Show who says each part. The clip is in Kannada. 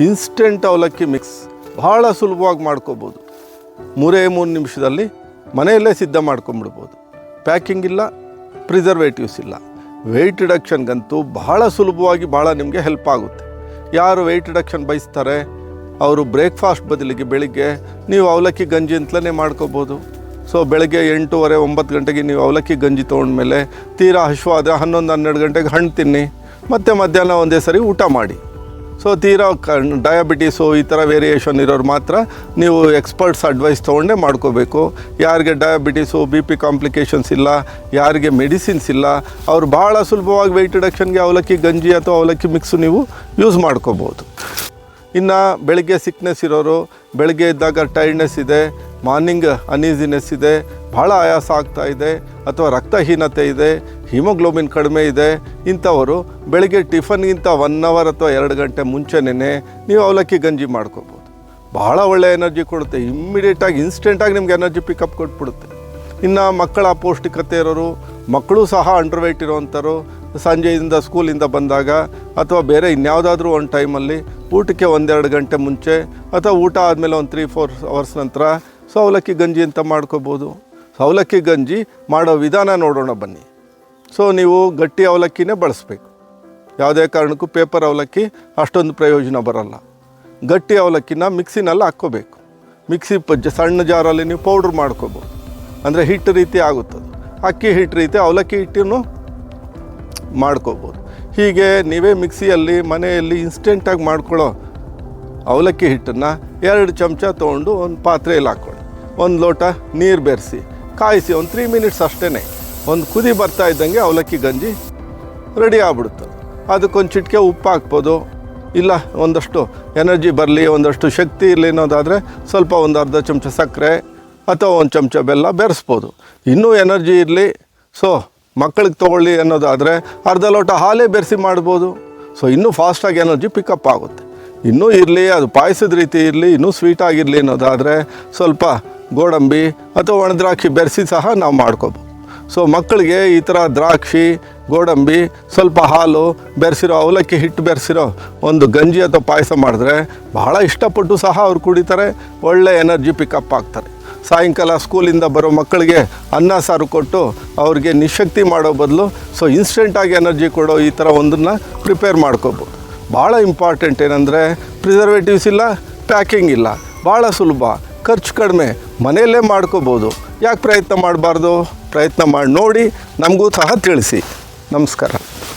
Speaker 1: ಇನ್ಸ್ಟೆಂಟ್ ಅವಲಕ್ಕಿ ಮಿಕ್ಸ್ ಭಾಳ ಸುಲಭವಾಗಿ ಮಾಡ್ಕೋಬೋದು. ಮೂರೇ ಮೂರು ನಿಮಿಷದಲ್ಲಿ ಮನೆಯಲ್ಲೇ ಸಿದ್ಧ ಮಾಡ್ಕೊಂಬಿಡ್ಬೋದು ಪ್ಯಾಕಿಂಗ್ ಇಲ್ಲ, ಪ್ರಿಸರ್ವೇಟಿವ್ಸ್ ಇಲ್ಲ. ವೆಯ್ಟ್ ರಿಡಕ್ಷನ್ಗಂತೂ ಬಹಳ ಸುಲಭವಾಗಿ ಭಾಳ ನಿಮಗೆ ಹೆಲ್ಪ್ ಆಗುತ್ತೆ. ಯಾರು ವೆಯ್ಟ್ ರಿಡಕ್ಷನ್ ಬಯಸ್ತಾರೆ, ಅವರು ಬ್ರೇಕ್ಫಾಸ್ಟ್ ಬದಲಿಗೆ ಬೆಳಿಗ್ಗೆ ನೀವು ಅವಲಕ್ಕಿ ಗಂಜಿ ಅಂತಲೇ ಮಾಡ್ಕೋಬೋದು. ಸೊ, ಬೆಳಗ್ಗೆ ಎಂಟೂವರೆ, ಒಂಬತ್ತು ಗಂಟೆಗೆ ನೀವು ಅವಲಕ್ಕಿ ಗಂಜಿ ತೊಗೊಂಡ್ಮೇಲೆ ತೀರಾ ಹಶ್ವಾದ, ಹನ್ನೊಂದು, ಹನ್ನೆರಡು ಗಂಟೆಗೆ ಹಣ್ಣು ತಿನ್ನಿ, ಮತ್ತು ಮಧ್ಯಾಹ್ನ ಒಂದೇ ಸರಿ ಊಟ ಮಾಡಿ. ಸೊ ತೀರಾ ಡಯಾಬಿಟೀಸು ಈ ಥರ ವೇರಿಯೇಷನ್ ಇರೋರು ಮಾತ್ರ ನೀವು ಎಕ್ಸ್ಪರ್ಟ್ಸ್ ಅಡ್ವೈಸ್ ತೊಗೊಂಡೇ ಮಾಡ್ಕೋಬೇಕು. ಯಾರಿಗೆ ಡಯಾಬಿಟೀಸು ಬಿ ಪಿ ಕಾಂಪ್ಲಿಕೇಶನ್ಸ್ ಇಲ್ಲ, ಯಾರಿಗೆ ಮೆಡಿಸಿನ್ಸ್ ಇಲ್ಲ, ಅವ್ರು ಭಾಳ ಸುಲಭವಾಗಿ ವೆಯ್ಟ್ ರಿಡಕ್ಷನ್ಗೆ ಅವಲಕ್ಕಿ ಗಂಜಿ ಅಥವಾ ಅವಲಕ್ಕಿ ಮಿಕ್ಸು ನೀವು ಯೂಸ್ ಮಾಡ್ಕೋಬೋದು. ಇನ್ನು ಬೆಳಗ್ಗೆ ಸಿಕ್ನೆಸ್ ಇರೋರು, ಬೆಳಗ್ಗೆ ಇದ್ದಾಗ ಟೈರ್ಡ್ನೆಸ್ ಇದೆ ಮಾರ್ನಿಂಗ್ ಅನೀಸಿನೆಸ್ ಇದೆ ಭಾಳ ಆಯಾಸ ಆಗ್ತಾ ಇದೆ, ಅಥವಾ ರಕ್ತಹೀನತೆ ಇದೆ ಹಿಮೋಗ್ಲೋಬಿನ್ ಕಡಿಮೆ ಇದೆ, ಇಂಥವರು ಬೆಳಗ್ಗೆ ಟಿಫನ್ಗಿಂತ ಒನ್ ಅವರ್ ಅಥವಾ ಎರಡು ಗಂಟೆ ಮುಂಚೆನೇ ನೀವು ಅವಲಕ್ಕಿ ಗಂಜಿ ಮಾಡ್ಕೋಬೋದು. ಭಾಳ ಒಳ್ಳೆಯ ಎನರ್ಜಿ ಕೊಡುತ್ತೆ ಇಮ್ಮಿಡಿಯೇಟಾಗಿ ಇನ್ಸ್ಟೆಂಟಾಗಿ ನಿಮ್ಗೆ ಎನರ್ಜಿ ಪಿಕಪ್ ಕೊಟ್ಬಿಡುತ್ತೆ. ಇನ್ನು ಮಕ್ಕಳ ಅಪೌಷ್ಟಿಕತೆ ಇರೋರು, ಮಕ್ಕಳು ಸಹ ಅಂಡರ್ ವೈಟ್ ಇರೋವಂಥವ್ರು, ಸಂಜೆಯಿಂದ ಸ್ಕೂಲಿಂದ ಬಂದಾಗ, ಅಥವಾ ಬೇರೆ ಇನ್ಯಾವುದಾದ್ರೂ ಒಂದು ಟೈಮಲ್ಲಿ ಊಟಕ್ಕೆ ಒಂದೆರಡು ಗಂಟೆ ಮುಂಚೆ, ಅಥವಾ ಊಟ ಆದಮೇಲೆ ಒಂದು ತ್ರೀ ಫೋರ್ ಅವರ್ಸ್ ನಂತರ ಸೊ ಅವಲಕ್ಕಿ ಗಂಜಿ ಅಂತ ಮಾಡ್ಕೋಬೋದು. ಅವಲಕ್ಕಿ ಗಂಜಿ ಮಾಡೋ ವಿಧಾನ ನೋಡೋಣ ಬನ್ನಿ. ಸೊ ನೀವು ಗಟ್ಟಿ ಅವಲಕ್ಕಿನೇ ಬಳಸಬೇಕು. ಯಾವುದೇ ಕಾರಣಕ್ಕೂ ಪೇಪರ್ ಅವಲಕ್ಕಿ ಅಷ್ಟೊಂದು ಪ್ರಯೋಜನ ಬರಲ್ಲ. ಗಟ್ಟಿ ಅವಲಕ್ಕಿನ ಮಿಕ್ಸಿನಲ್ಲಿ ಹಾಕ್ಕೋಬೇಕು. ಮಿಕ್ಸಿ ಪಜ್ಜ, ಸಣ್ಣ ಜಾರಲ್ಲಿ ನೀವು ಪೌಡ್ರ್ ಮಾಡ್ಕೋಬೋದು. ಅಂದರೆ ಹಿಟ್ಟು ರೀತಿ ಆಗುತ್ತದೆ. ಅಕ್ಕಿ ಹಿಟ್ಟು ರೀತಿ ಅವಲಕ್ಕಿ ಹಿಟ್ಟನ್ನು ಮಾಡ್ಕೋಬೋದು. ಹೀಗೆ ನೀವೇ ಮಿಕ್ಸಿಯಲ್ಲಿ ಮನೆಯಲ್ಲಿ ಇನ್ಸ್ಟೆಂಟಾಗಿ ಮಾಡ್ಕೊಳ್ಳೋ ಅವಲಕ್ಕಿ ಹಿಟ್ಟನ್ನು ಎರಡು ಚಮಚ ತೊಗೊಂಡು ಒಂದು ಪಾತ್ರೆಯಲ್ಲಿ ಹಾಕ್ಕೊಳ್ಳಿ. ಒಂದು ಲೋಟ ನೀರು ಬೆರೆಸಿ, ಕಾಯಿಸಿ ಒಂದು ತ್ರೀ ಮಿನಿಟ್ಸ್ ಅಷ್ಟೇ ಒಂದು ಕುದಿ ಬರ್ತಾ ಇದ್ದಂಗೆ ಅವಲಕ್ಕಿ ಗಂಜಿ ರೆಡಿ ಆಗ್ಬಿಡುತ್ತೆ. ಅದಕ್ಕೊಂದು ಚಿಟಿಕೆ ಉಪ್ಪು ಹಾಕ್ಬೋದು. ಇಲ್ಲ, ಒಂದಷ್ಟು ಎನರ್ಜಿ ಬರಲಿ, ಒಂದಷ್ಟು ಶಕ್ತಿ ಇರಲಿ ಅನ್ನೋದಾದರೆ ಸ್ವಲ್ಪ ಒಂದು ಅರ್ಧ ಚಮಚ ಸಕ್ಕರೆ ಅಥವಾ ಒಂದು ಚಮಚ ಬೆಲ್ಲ ಬೆರೆಸ್ಬೋದು. ಇನ್ನೂ ಎನರ್ಜಿ ಇರಲಿ. ಸೊ ಮಕ್ಕಳಿಗೆ ತೊಗೊಳ್ಳಿ ಅನ್ನೋದಾದರೆ ಅರ್ಧ ಲೋಟ ಹಾಲೇ ಬೆರೆಸಿ ಮಾಡ್ಬೋದು. ಸೊ ಇನ್ನೂ ಫಾಸ್ಟಾಗಿ ಎನರ್ಜಿ ಪಿಕಪ್ ಆಗುತ್ತೆ. ಇನ್ನೂ ಇರಲಿ, ಅದು ಪಾಯಸದ ರೀತಿ ಇರಲಿ, ಇನ್ನೂ ಸ್ವೀಟಾಗಿರಲಿ ಅನ್ನೋದಾದರೆ ಸ್ವಲ್ಪ ಗೋಡಂಬಿ ಅಥವಾ ಒಣದ್ರಾಕ್ಷಿ ಬೆರೆಸಿ ಸಹ ನಾವು ಮಾಡ್ಕೋಬೋದು. ಸೊ ಮಕ್ಕಳಿಗೆ ಈ ಥರ ದ್ರಾಕ್ಷಿ, ಗೋಡಂಬಿ ಸ್ವಲ್ಪ ಹಾಲು ಬೆರೆಸಿರೋ, ಅವಲಕ್ಕಿ ಹಿಟ್ಟು ಬೆರೆಸಿರೋ ಒಂದು ಗಂಜಿ ಅಥವಾ ಪಾಯಸ ಮಾಡಿದ್ರೆ ಬಹಳ ಇಷ್ಟಪಟ್ಟು ಸಹ ಅವ್ರು ಕುಡಿತಾರೆ, ಒಳ್ಳೆ ಎನರ್ಜಿ ಪಿಕಪ್ ಆಗ್ತಾರೆ. ಸಾಯಂಕಾಲ ಸ್ಕೂಲಿಂದ ಬರೋ ಮಕ್ಕಳಿಗೆ ಅನ್ನ ಸಾರು ಕೊಟ್ಟು ಅವ್ರಿಗೆ ನಿಶಕ್ತಿ ಮಾಡೋ ಬದಲು ಸೊ ಇನ್ಸ್ಟೆಂಟಾಗಿ ಎನರ್ಜಿ ಕೊಡೋ ಈ ಥರ ಒಂದನ್ನು ಪ್ರಿಪೇರ್ ಮಾಡ್ಕೋಬೋದು. ಭಾಳ ಇಂಪಾರ್ಟೆಂಟ್ ಏನಂದರೆ, ಪ್ರಿಸರ್ವೇಟಿವ್ಸ್ ಇಲ್ಲ, ಪ್ಯಾಕಿಂಗ್ ಇಲ್ಲ. ಭಾಳ ಸುಲಭ. ಖರ್ಚು ಕಡಿಮೆ ಮನೆಯಲ್ಲೇ ಮಾಡ್ಕೋಬೋದು. ಯಾಕೆ ಪ್ರಯತ್ನ ಮಾಡಬಾರ್ದು? ಪ್ರಯತ್ನ ಮಾಡಿ ನೋಡಿ ನಮಗೂ ಸಹ ತಿಳಿಸಿ. ನಮಸ್ಕಾರ.